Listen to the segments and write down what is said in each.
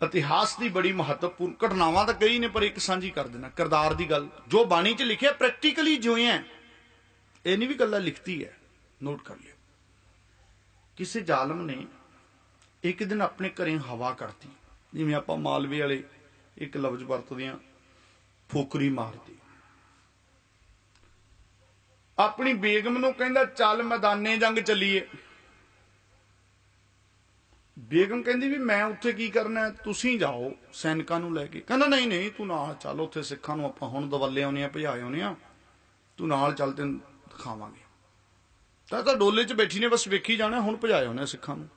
ਇਤਿਹਾਸ ਦੀ ਬੜੀ ਮਹੱਤਵਪੂਰਨ ਘਟਨਾਵਾਂ ਤਾਂ ਕਈ ਨੇ ਪਰ ਇੱਕ ਸਾਂਝੀ ਕਰ ਦੇਣਾ, ਕਰਦਾਰ ਦੀ ਗੱਲ। ਜੋ ਬਾਣੀ 'ਚ ਲਿਖਿਆ ਪ੍ਰੈਕਟੀਕਲੀ ਜਿਉਂ ਇਹ ਨਹੀਂ ਵੀ ਗੱਲਾਂ ਲਿਖਤੀ ਹੈ ਨੋਟ ਕਰ ਲਿਓ। ਕਿਸੇ ਜ਼ਾਲਮ ਨੇ ਇੱਕ ਦਿਨ ਆਪਣੇ ਘਰੇ ਹਵਾ ਕਰਤੀ ਜਿਵੇਂ ਆਪਾਂ ਮਾਲਵੇ ਵਾਲੇ ਇੱਕ ਲਫ਼ਜ਼ ਵਰਤਦੇ ਆ ਫੋਕਰੀ ਮਾਰਦੀ ਆਪਣੀ ਬੇਗਮ ਨੂੰ ਕਹਿੰਦਾ, ਚੱਲ ਮੈਦਾਨੇ ਜੰਗ ਚੱਲੀਏ। ਬੇਗਮ ਕਹਿੰਦੀ ਵੀ ਮੈਂ ਉੱਥੇ ਕੀ ਕਰਨਾ ਤੁਸੀਂ ਜਾਓ, ਸੈਨਿਕਾਂ ਨੂੰ ਲੈ ਕੇ। ਕਹਿੰਦਾ, ਨਹੀਂ ਨਹੀਂ, ਤੂੰ ਨਾਲ ਚੱਲ, ਉੱਥੇ ਸਿੱਖਾਂ ਨੂੰ ਆਪਾਂ ਹੁਣ ਦਵੱਲੇ ਆਉਨੇ ਆ ਭਜਾ ਆਉਨੇ ਆ ਤੂੰ ਨਾਲ ਚੱਲ, ਤੈਨੂੰ ਦਿਖਾਵਾਂਗੇ। ਤਾਂ ਤਾਂ ਡੋਲੇ 'ਚ ਬੈਠੀ ਨੇ, ਬਸ ਵੇਖੀ ਜਾਣਾ, ਹੁਣ ਭਜਾਏ ਹੋਣੇ ਸਿੱਖਾਂ ਨੂੰ।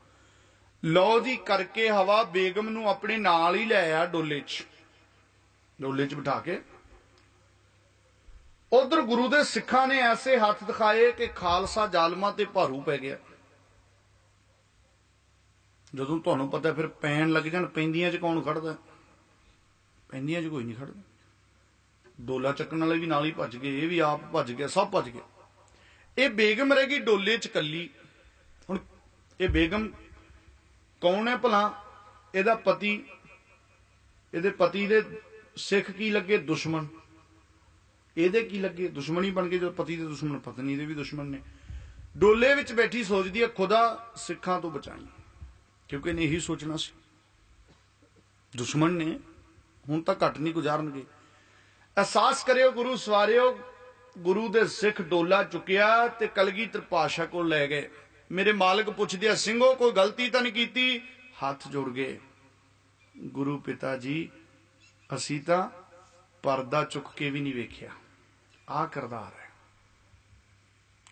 ਲਓ ਜੀ, ਕਰਕੇ ਹਵਾ, ਬੇਗਮ ਨੂੰ ਆਪਣੇ ਨਾਲ ਹੀ ਲੈ ਆ ਡੋਲੇ 'ਚ। ਡੋਲੇ 'ਚ ਬਿਠਾ ਕੇ। ਉਧਰ ਗੁਰੂ ਦੇ ਸਿੱਖਾਂ ਨੇ ਐਸੇ ਹੱਥ ਦਿਖਾਏ ਕਿ ਖਾਲਸਾ ਜ਼ਾਲਮਾਂ ਤੇ ਭਾਰੂ ਪੈ ਗਿਆ। ਜਦੋਂ ਤੁਹਾਨੂੰ ਪਤਾ ਫਿਰ ਪੈਣ ਲੱਗ ਜਾਣ, ਪੈਂਦੀਆਂ 'ਚ ਕੌਣ ਖੜਦਾ? ਪੈਂਦੀਆਂ 'ਚ ਕੋਈ ਨਹੀਂ ਖੜਦਾ। ਡੋਲਾ ਚੱਕਣ ਵਾਲੇ ਵੀ ਨਾਲ ਹੀ ਭੱਜ ਗਏ, ਇਹ ਵੀ ਆਪ ਭੱਜ ਗਿਆ, ਸਭ ਭੱਜ ਗਿਆ ਇਹ ਬੇਗਮ ਰਹਿ ਗਈ ਡੋਲੇ 'ਚ ਕੱਲੀ। ਹੁਣ ਇਹ ਬੇਗਮ ਕੌਣ ਹੈ ਭਲਾ? ਇਹਦਾ ਪਤੀ, ਇਹਦੇ ਪਤੀ ਦੇ ਸਿੱਖ ਕੀ ਲੱਗੇ? ਦੁਸ਼ਮਣ। ਇਹਦੇ ਕੀ ਲੱਗੇ? ਦੁਸ਼ਮਣੀ ਬਣ ਗਏ, ਜਦੋਂ ਪਤੀ ਦੇ ਦੁਸ਼ਮਣ, ਪਤਨੀ ਦੇ ਵੀ ਦੁਸ਼ਮਣ ਨੇ। ਡੋਲੇ ਵਿੱਚ ਬੈਠੀ ਸੋਚਦੀ ਹੈ, ਖੁਦਾ ਸਿੱਖਾਂ ਤੋਂ ਬਚਾਈ। ਕਿਉਂਕਿ ਇਹਨੇ ਇਹੀ ਸੋਚਣਾ ਸੀ। ਦੁਸ਼ਮਣ ਨੇ ਹੁਣ ਤਾਂ ਘੱਟ ਨਹੀਂ ਗੁਜ਼ਾਰਨਗੇ। ਅਹਿਸਾਸ ਕਰਿਓ ਗੁਰੂ, ਸਵਾਰਿਓ, ਗੁਰੂ ਦੇ ਸਿੱਖ ਡੋਲਾ ਚੁੱਕਿਆ ਤੇ ਕਲਗੀਧਰ ਪਾਸ਼ਾ ਕੋਲ ਲੈ ਗਏ। ਮੇਰੇ ਮਾਲਕ ਪੁੱਛਦੇ ਆ ਸਿੰਘੋ ਕੋਈ ਗਲਤੀ ਤਾਂ ਨਹੀਂ ਕੀਤੀ? ਹੱਥ ਜੋੜ ਗਏ। ਗੁਰੂ ਪਿਤਾ ਜੀ, ਅਸੀਂ ਤਾਂ ਪਰਦਾ ਚੁੱਕ ਕੇ ਵੀ ਨਹੀਂ ਵੇਖਿਆ। ਆਹ ਕਰਦਾਰ ਹੈ।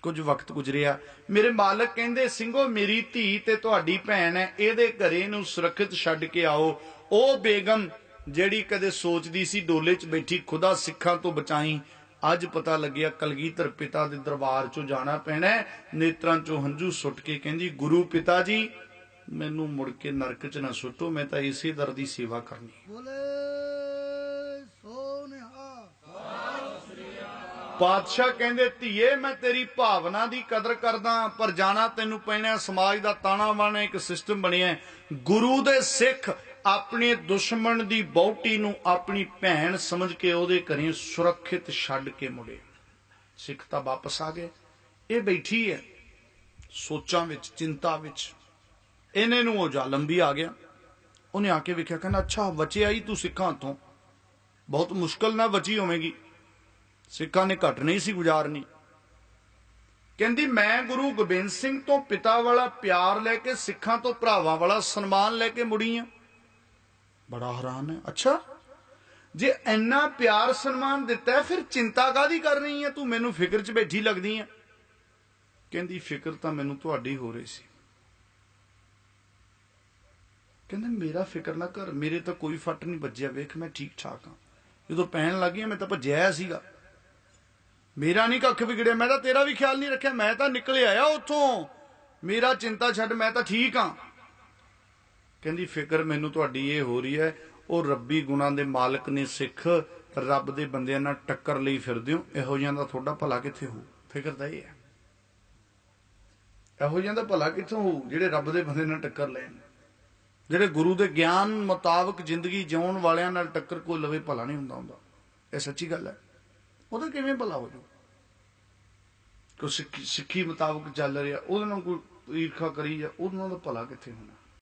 ਕੁਝ ਵਕਤ ਗੁਜ਼ਰਿਆ। ਮੇਰੇ ਮਾਲਕ ਕਹਿੰਦੇ, ਸਿੰਘੋ, ਮੇਰੀ ਧੀ ਤੇ ਤੁਹਾਡੀ ਭੈਣ ਹੈ, ਇਹਦੇ ਘਰੇ ਨੂੰ ਸੁਰੱਖਿਅਤ ਛੱਡ ਕੇ ਆਓ। ਉਹ ਬੇਗਮ, ਜਿਹੜੀ ਕਦੇ ਸੋਚਦੀ ਸੀ ਡੋਲੇ 'ਚ ਬੈਠੀ, ਖੁਦਾ ਸਿੱਖਾਂ ਤੋਂ ਬਚਾਈ। ਅੱਜ ਪਤਾ ਲੱਗਿਆ, ਕਲਗੀਧਰ ਪਿਤਾ ਦੇ ਦਰਬਾਰ 'ਚੋਂ ਜਾਣਾ ਪੈਣਾ ਨੇਤਰਾਂ 'ਚੋਂ ਹੰਝੂ ਸੁੱਟ ਕੇ ਕਹਿੰਦੀ, ਗੁਰੂ ਪਿਤਾ ਜੀ, ਮੈਨੂੰ ਮੁੜ ਕੇ ਨਰਕ 'ਚ ਨਾ ਸੁੱਟੋ, ਮੈਂ ਤਾਂ ਇਸੇ ਦਰ ਦੀ ਸੇਵਾ ਕਰਨੀ ਹੈ। ਪਾਤਸ਼ਾਹ ਕਹਿੰਦੇ, ਧੀਏ, ਮੈਂ ਤੇਰੀ ਭਾਵਨਾ ਦੀ ਕਦਰ ਕਰਦਾ ਪਰ ਜਾਣਾ ਤੈਨੂੰ ਪੈਣਾ ਸਮਾਜ ਦਾ ਤਾਣਾ ਬਾਣਾ ਇੱਕ ਸਿਸਟਮ ਬਣਿਆ ਗੁਰੂ ਦੇ ਸਿੱਖ ਆਪਣੇ ਦੁਸ਼ਮਣ ਦੀ ਬੌਟੀ ਨੂੰ ਆਪਣੀ ਭੈਣ ਸਮਝ ਕੇ ਉਹਦੇ ਘਰੇ ਸੁਰੱਖਿਅਤ ਛੱਡ ਕੇ ਮੁੜੇ। ਸਿੱਖ ਤਾਂ ਵਾਪਸ ਆ ਗਏ। ਇਹ ਬੈਠੀ ਹੈ, ਸੋਚਾਂ ਵਿੱਚ, ਚਿੰਤਾ ਵਿੱਚ। ਇਹਨੇ ਨੂੰ ਉਹ ਜ਼ਾਲਮ ਵੀ ਆ ਗਿਆ। ਉਹਨੇ ਆ ਕੇ ਵੇਖਿਆ, ਕਹਿੰਦਾ, ਅੱਛਾ, ਬਚਿਆ ਹੀ ਤੂੰ ਸਿੱਖਾਂ ਤੋਂ। ਬਹੁਤ ਮੁਸ਼ਕਲ ਨਾਲ ਬਚੀ ਹੋਵੇਂਗੀ। ਸਿੱਖਾਂ ਨੇ ਘਟ ਨਹੀਂ ਸੀ ਗੁਜ਼ਾਰਨੀ। ਕਹਿੰਦੀ, ਮੈਂ ਗੁਰੂ ਗੋਬਿੰਦ ਸਿੰਘ ਤੋਂ ਪਿਤਾ ਵਾਲਾ ਪਿਆਰ ਲੈ ਕੇ ਸਿੱਖਾਂ ਤੋਂ ਭਰਾਵਾਂ ਵਾਲਾ ਸਨਮਾਨ ਲੈ ਕੇ ਮੁੜੀ ਆ। ਬੜਾ ਹੈਰਾਨ ਹੈ। ਅੱਛਾ, ਜੇ ਇੰਨਾ ਪਿਆਰ ਸਨਮਾਨ ਦਿੱਤਾ ਫਿਰ ਚਿੰਤਾ ਕਾਦੀ ਕਰ ਰਹੀ ਹੈ? ਤੂੰ ਮੈਨੂੰ ਫਿਕਰ 'ਚ ਬੈਠੀ ਲੱਗਦੀ ਹੈ ਕਹਿੰਦੀ, ਫਿਕਰ ਤਾਂ ਮੈਨੂੰ ਤੁਹਾਡੀ ਹੋ ਰਹੀ ਸੀ। ਕਹਿੰਦਾ, ਮੇਰਾ ਫਿਕਰ ਨਾ ਕਰ, ਮੇਰੇ ਤਾਂ ਕੋਈ ਫੱਟ ਨਹੀਂ ਵੱਜਿਆ। ਵੇਖ, ਮੈਂ ਠੀਕ ਠਾਕ ਹਾਂ ਜਦੋਂ ਪੈਣ ਲੱਗੀ ਮੈਂ ਤਾਂ ਭੱਜਿਆ ਸੀਗਾ। ਮੇਰਾ ਨਹੀਂ ਕੱਖ ਵਿਗੜਿਆ, ਮੈਂ ਤਾਂ ਤੇਰਾ ਵੀ ਖਿਆਲ ਨਹੀਂ ਰੱਖਿਆ, ਮੈਂ ਤਾਂ ਨਿਕਲ ਆਇਆ ਉੱਥੋਂ। ਮੇਰਾ ਚਿੰਤਾ ਛੱਡ, ਮੈਂ ਤਾਂ ਠੀਕ ਹਾਂ ਕਹਿੰਦੀ, ਫਿਕਰ ਮੈਨੂੰ ਤੁਹਾਡੀ ਇਹ ਹੋ ਰਹੀ ਹੈ, ਉਹ ਰੱਬੀ ਗੁਣਾਂ ਦੇ ਮਾਲਕ ਨੇ ਸਿੱਖ, ਰੱਬ ਦੇ ਬੰਦਿਆਂ ਨਾਲ ਟੱਕਰ ਲਈ ਫਿਰਦੇ ਹੋ। ਇਹੋ ਜਿਹਾ ਦਾ ਤੁਹਾਡਾ ਭਲਾ ਕਿੱਥੇ ਹੋ ਫਿਕਰ ਤਾਂ ਇਹ ਹੈ। ਇਹੋ ਜਿਹਾ ਦਾ ਭਲਾ ਕਿੱਥੋਂ ਹੋ ਜਿਹੜੇ ਰੱਬ ਦੇ ਬੰਦੇ ਨਾਲ ਟੱਕਰ ਲੈਣ ਜਿਹੜੇ ਗੁਰੂ ਦੇ ਗਿਆਨ ਮੁਤਾਬਕ ਜ਼ਿੰਦਗੀ ਜਿਉਣ ਵਾਲਿਆਂ ਨਾਲ ਟੱਕਰ ਕੋਈ ਲਵੇ, ਭਲਾ ਨਹੀਂ ਹੁੰਦਾ ਹੁੰਦਾ। ਇਹ ਸੱਚੀ ਗੱਲ ਹੈ। ਉਹਦਾ ਕਿਵੇਂ ਭਲਾ ਹੋ ਜੂ ਕੋ ਸਿੱਖੀ ਸਿੱਖੀ ਮੁਤਾਬਕ ਚੱਲ ਰਿਹਾ, ਉਹਦੇ ਨਾਲ ਕੋਈ ਈਰਖਾ ਕਰੀ ਜਾਂ ਉਹਦੇ ਦਾ ਭਲਾ ਕਿੱਥੇ ਹੋਣਾ?